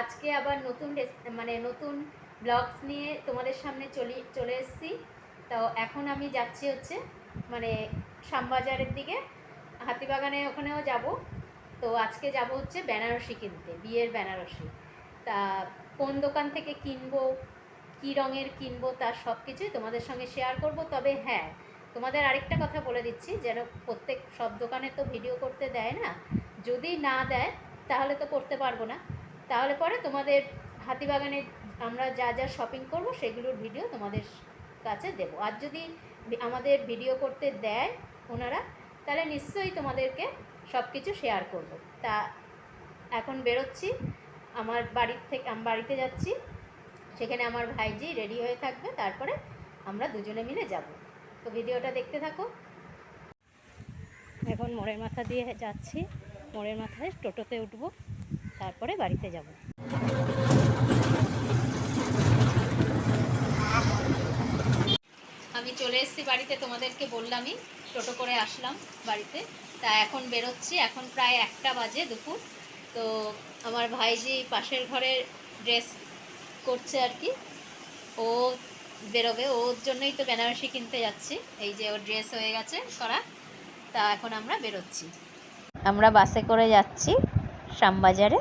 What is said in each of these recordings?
আজকে আবার নতুন মানে নতুন ব্লগস নিয়ে তোমাদের সামনে চলে চলে এসেছি। তো এখন আমি যাচ্ছি হচ্ছে মানে শ্যামবাজারের দিকে। হাতিবাগানে ওখানেও যাব। তো আজকে যাব হচ্ছে বেনারসি কিনতে, বিয়ের বেনারসি। তা কোন দোকান থেকে কিনবো, কী রঙের কিনবো তার সব কিছুই তোমাদের সঙ্গে শেয়ার করব। তবে হ্যাঁ তোমাদের আরেকটা কথা বলে দিচ্ছি, যেন প্রত্যেক, সব দোকানে তো ভিডিও করতে দেয় না। যদি না দেয়, তাহলে তো করতে পারব না। তাহলে পরে তোমাদের হাতিবাগানে আমরা যা যা শপিং করব, সেগুলোর ভিডিও তোমাদের কাছে দেব। আর যদি আমাদের ভিডিও করতে দেয় ওনারা, তাহলে নিশ্চয়ই তোমাদেরকে সব কিছু শেয়ার করব। তা, এখন বেরোচ্ছি। আমার বাড়ির থেকে, আমি, বাড়িতে যাচ্ছি। সেখানে আমার ভাইজি রেডি হয়ে থাকবে, তারপরে আমরা দুজনে মিলে যাব। তো ভিডিওটা দেখতে থাকো। এখন মোড়ের মাথা দিয়ে যাচ্ছি। মোড়ের মাথায় টোটোতে উঠবো। তারপরে বাড়িতে যাব। আমি চলে এসেছি বাড়িতে, তোমাদেরকে বললামই, টোটো করে আসলাম বাড়িতে। তা এখন বেরোচ্ছি, এখন প্রায় একটা বাজে দুপুর। তো আমার ভাইজি পাশের ঘরে ড্রেস করছে আর কি। ও বেরোবে, ওর জন্যই তো বেনারসি কিনতে যাচ্ছি। এই যে ওর ড্রেস হয়ে গেছে করা, তা এখন আমরা বেরোচ্ছি। আমরা বাসে করে যাচ্ছি শ্যামবাজারে।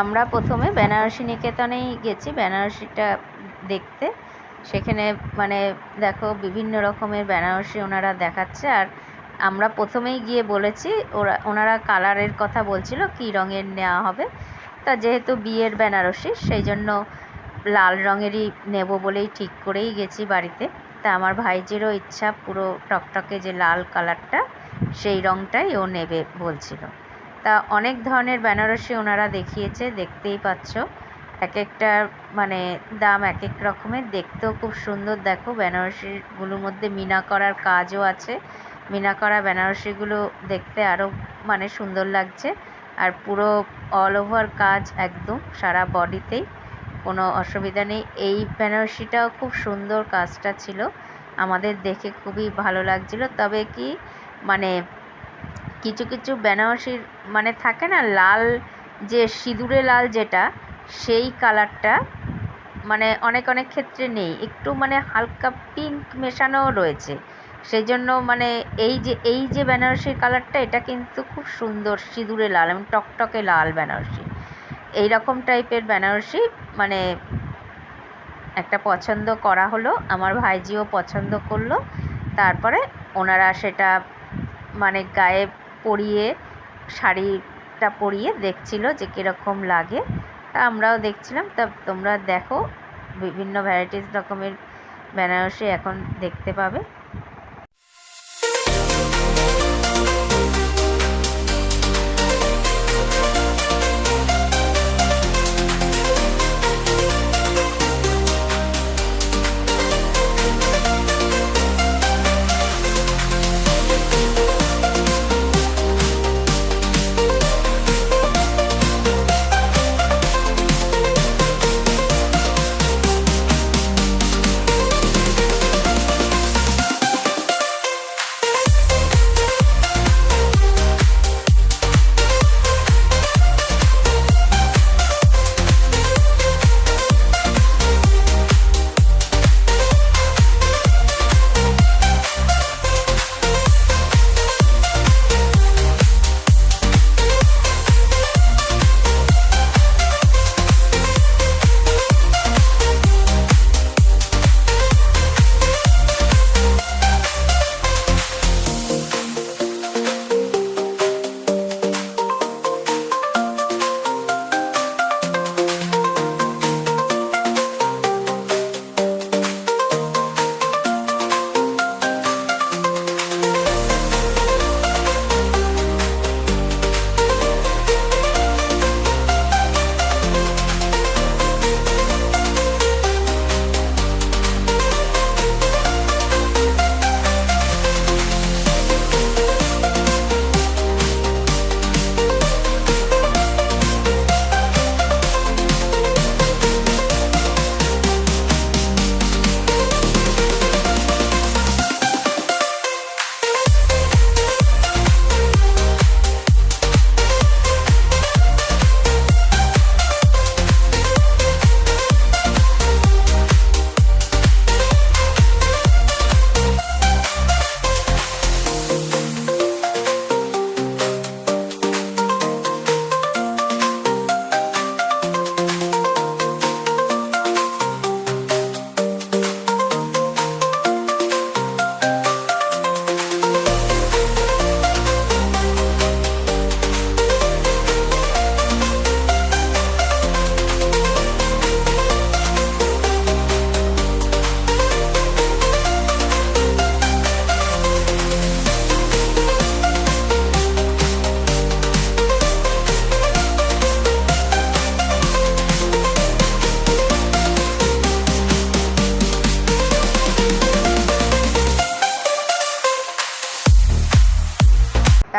আমরা প্রথমে বেনারসি নিকেতনেই গেছি, বেনারসিটা দেখতে। সেখানে মানে দেখো বিভিন্ন রকমের বেনারসি ওনারা দেখাচ্ছে আর আমরা প্রথমেই গিয়ে বলেছি, ওরা, ওনারা কালারের কথা বলছিল কী রঙের নেওয়া হবে। তা যেহেতু বিয়ের বেনারসি, সেই জন্য লাল রঙেরই নেব বলেই ঠিক করেই গেছি বাড়িতে। তা আমার ভাইজিরও ইচ্ছা পুরো টকটকে যে লাল কালারটা, সেই রঙটাই ও নেবে বলছিল। তা অনেক ধরনের বেনারসি ওনারা দেখিয়েছে, দেখতেই পাচ্ছ। এক একটা মানে দাম এক এক রকমের। দেখতেও খুব সুন্দর, দেখো, বেনারসিগুলোর মধ্যে মিনা করার কাজও আছে। মিনা করা বেনারসিগুলো দেখতে আরও মানে সুন্দর লাগছে। আর পুরো অল ওভার কাজ একদম, সারা বডিতেই। কোনো অসুবিধা নেই। এই বেনারসিটাও খুব সুন্দর কাজটা ছিল। আমাদের দেখে খুবই ভালো লাগছিল। তবে কি মানে কিছু কিছু বেনারসির মানে থাকে না, লাল যে সিঁদুরে লাল যেটা, সেই কালারটা মানে অনেক অনেক ক্ষেত্রে নেই। একটু মানে হালকা পিঙ্ক মেশানোও রয়েছে। সেই জন্য মানে এই যে এই যে বেনারসির কালারটা, এটা কিন্তু খুব সুন্দর সিঁদুরে লাল এবং টকটকে লাল বেনারসি। এই রকম টাইপের বেনারসি মানে একটা পছন্দ করা হলো, আমার ভাইজিও পছন্দ করল। তারপরে ওনারা সেটা মানে গায়ে পরিয়ে, শাড়িটা পরিয়ে দেখছিল যে কীরকম লাগে। তা আমরাও দেখছিলাম, তা তোমরা দেখো, বিভিন্ন ভ্যারাইটিস রকমের বেনারসি এখন দেখতে পাবে।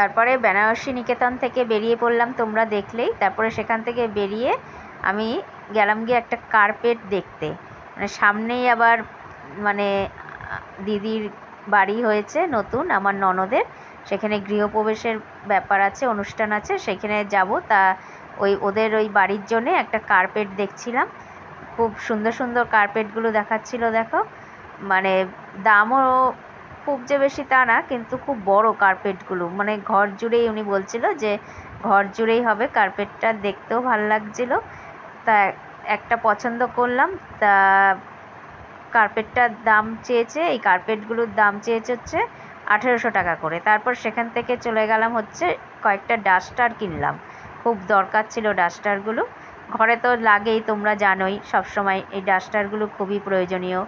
তারপরে বেনারসি নিকেতন থেকে বেরিয়ে পড়লাম তোমরা দেখলেই। তারপরে সেখান থেকে বেরিয়ে আমি গেলাম গিয়ে একটা কার্পেট দেখতে। মানে সামনেই আবার মানে দিদির বাড়ি হয়েছে নতুন, আমার ননদের। সেখানে গৃহপ্রবেশের ব্যাপার আছে, অনুষ্ঠান আছে, সেখানে যাব। তা ওই, ওদের ওই বাড়ির জন্যে একটা কার্পেট দেখছিলাম। খুব সুন্দর সুন্দর কার্পেটগুলো দেখাচ্ছিল, দেখো। মানে দামও খুব যে বেশি তা না, কিন্তু খুব বড় কার্পেটগুলো মানে ঘর জুড়েই উনি বলছিল যে, ঘর জুড়েই হবে কার্পেটটা দেখতেও ভালো লাগছিল। তা একটা পছন্দ করলাম, তা কার্পেটটার দাম চেয়েছে, এই কার্পেটগুলোর দাম চেয়েছে হচ্ছে আঠেরোশো টাকা করে। তারপর সেখান থেকে চলে গেলাম হচ্ছে কয়েকটা ডাস্টার কিনলাম। খুব দরকার ছিল ডাস্টারগুলো ঘরে তো লাগেই, তোমরা জানোই, সবসময় এই ডাস্টারগুলো খুবই প্রয়োজনীয়।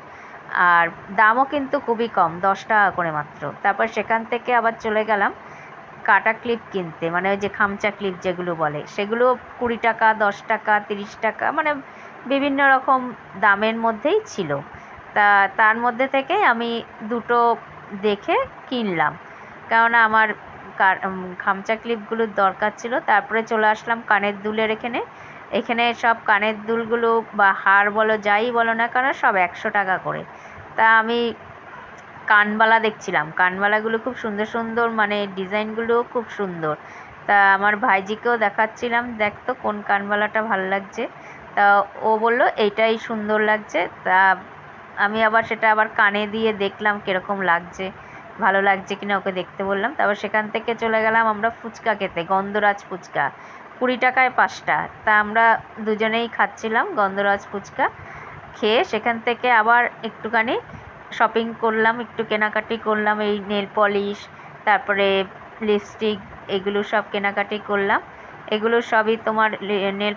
আর দামও কিন্তু খুবই কম, দশ টাকা করে মাত্র। তারপর সেখান থেকে আবার চলে গেলাম কাটা ক্লিপ কিনতে মানে ওই যে খামচা ক্লিপ যেগুলো বলে, সেগুলো কুড়ি টাকা, দশ টাকা, তিরিশ টাকা মানে বিভিন্ন রকম দামের মধ্যেই ছিল। তা, তার মধ্যে থেকে আমি দুটো দেখে কিনলাম। কেননা আমার খামচা ক্লিপগুলোর দরকার ছিল, তারপরে চলে আসলাম কানের দুলের এখানে। এখানে সব কানের দুলগুলো বা হার বলো যাই বলো না কেন সব একশো টাকা করে। তা আমি কানবালা দেখছিলাম। কানবালাগুলো খুব সুন্দর সুন্দর মানে ডিজাইনগুলো খুব সুন্দর। তা আমার ভাইজিকেও দেখাচ্ছিলাম, দেখ তো কোন কানবালাটা ভালো লাগছে। তা ও বলল, এইটাই সুন্দর লাগছে। তা আমি আবার সেটা আবার কানে দিয়ে দেখলাম কীরকম লাগছে, ভালো লাগছে কিনা ওকে দেখতে বললাম। তারপর সেখান থেকে চলে গেলাম আমরা ফুচকা খেতে, গন্ধরাজ ফুচকা। কুড়ি টাকায় পাঁচটা। তা আমরা দুজনেই খাচ্ছিলাম গন্ধরাজ ফুচকা। খেয়ে সেখান থেকে আবার একটুখানি শপিং করলাম, একটু কেনাকাটি করলাম, এই নেল পলিশ তারপরে লিপস্টিক এগুলো সব কেনাকাটি করলাম। এগুলো সবই তোমার নেল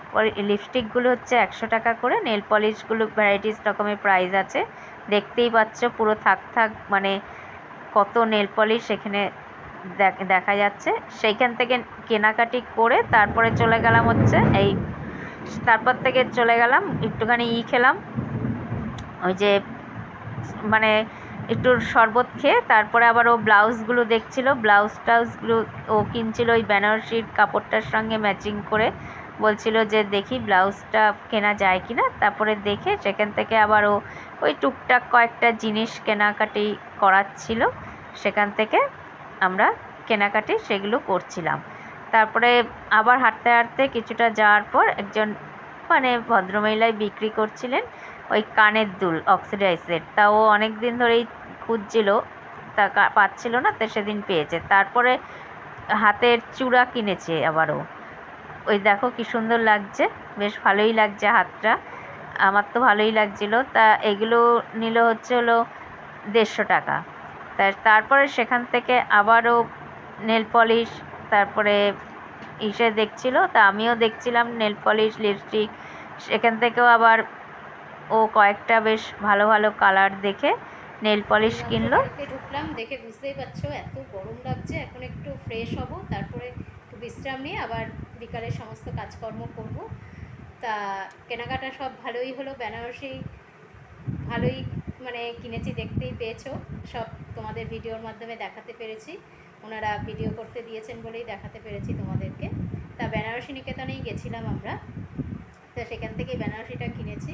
লিপস্টিকগুলো হচ্ছে একশো টাকা করে নেল পলিশগুলো ভ্যারাইটিস রকমের প্রাইস আছে। দেখতেই পাচ্ছ পুরো থাক থাক মানে কত নেল পলিশ এখানে দেখা যাচ্ছে। সেইখান থেকে কেনাকাটি করে তারপরে চলে গেলাম হচ্ছে এই, তারপর থেকে চলে গেলাম, একটুখানি ই খেলাম। ওই যে মানে একটু শরবত খেয়ে তারপরে আবার ও ব্লাউজগুলো দেখছিল। ব্লাউজ টাউজগুলো ও কিনছিল ওই বেনারসির কাপড়টার সঙ্গে ম্যাচিং করে। বলছিল যে দেখি ব্লাউজটা কেনা যায় কি না তারপরে দেখে সেখান থেকে আবার ও ওই টুকটাক কয়েকটা জিনিস কেনাকাটি করাচ্ছিল। সেখান থেকে আমরা কেনাকাটি সেগুলো করছিলাম। তারপরে আবার হাঁটতে হাঁটতে কিছুটা যাওয়ার পর একজন মানে ভদ্রমহিলায় বিক্রি করছিলেন ওই কানের দুল, অক্সিডাইজের। তা ও অনেক দিন ধরেই খুঁজছিল, তা পাচ্ছিল না, তো সেদিন পেয়েছে। তারপরে হাতের চূড়া কিনেছে আবারও। ওই দেখো কি সুন্দর লাগছে, বেশ ভালোই লাগছে হাতটা। আমার তো ভালোই লাগছিল। তা এগুলো নিল হচ্ছে হলো দেড়শো টাকা। তা তারপরে সেখান থেকে আবারও নেল পলিশ তারপরে ইসে দেখছিল তা আমিও দেখছিলাম নেল পলিশ লিপস্টিক সেখান থেকেও আবার ও কয়েকটা বেশ ভালো ভালো কালার দেখে নেল পলিশ কিনলো। ঢুকলাম দেখে বুঝতেই পারছ এত গরম লাগছে এখন একটু ফ্রেশ হব তারপরে একটু বিশ্রাম নিয়ে আবার বিকালে সমস্ত কাজকর্ম করব। তা কেনাকাটা সব ভালোই হলো বেনারসি ভালোই মানে কিনেছি, দেখতেই পেয়েছ। সব তোমাদের ভিডিওর মাধ্যমে দেখাতে পেরেছি। ওনারা ভিডিও করতে দিয়েছেন বলেই দেখাতে পেরেছি তোমাদেরকে। তা বেনারসি নিকেতনেই গেছিলাম আমরা। তো সেখান থেকেই বেনারসিটা কিনেছি।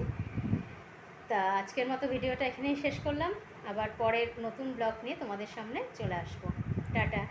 তা আজকের মতো ভিডিওটা এখানেই শেষ করলাম। আবার পরের নতুন ব্লগ নিয়ে তোমাদের সামনে চলে আসব। টাটা।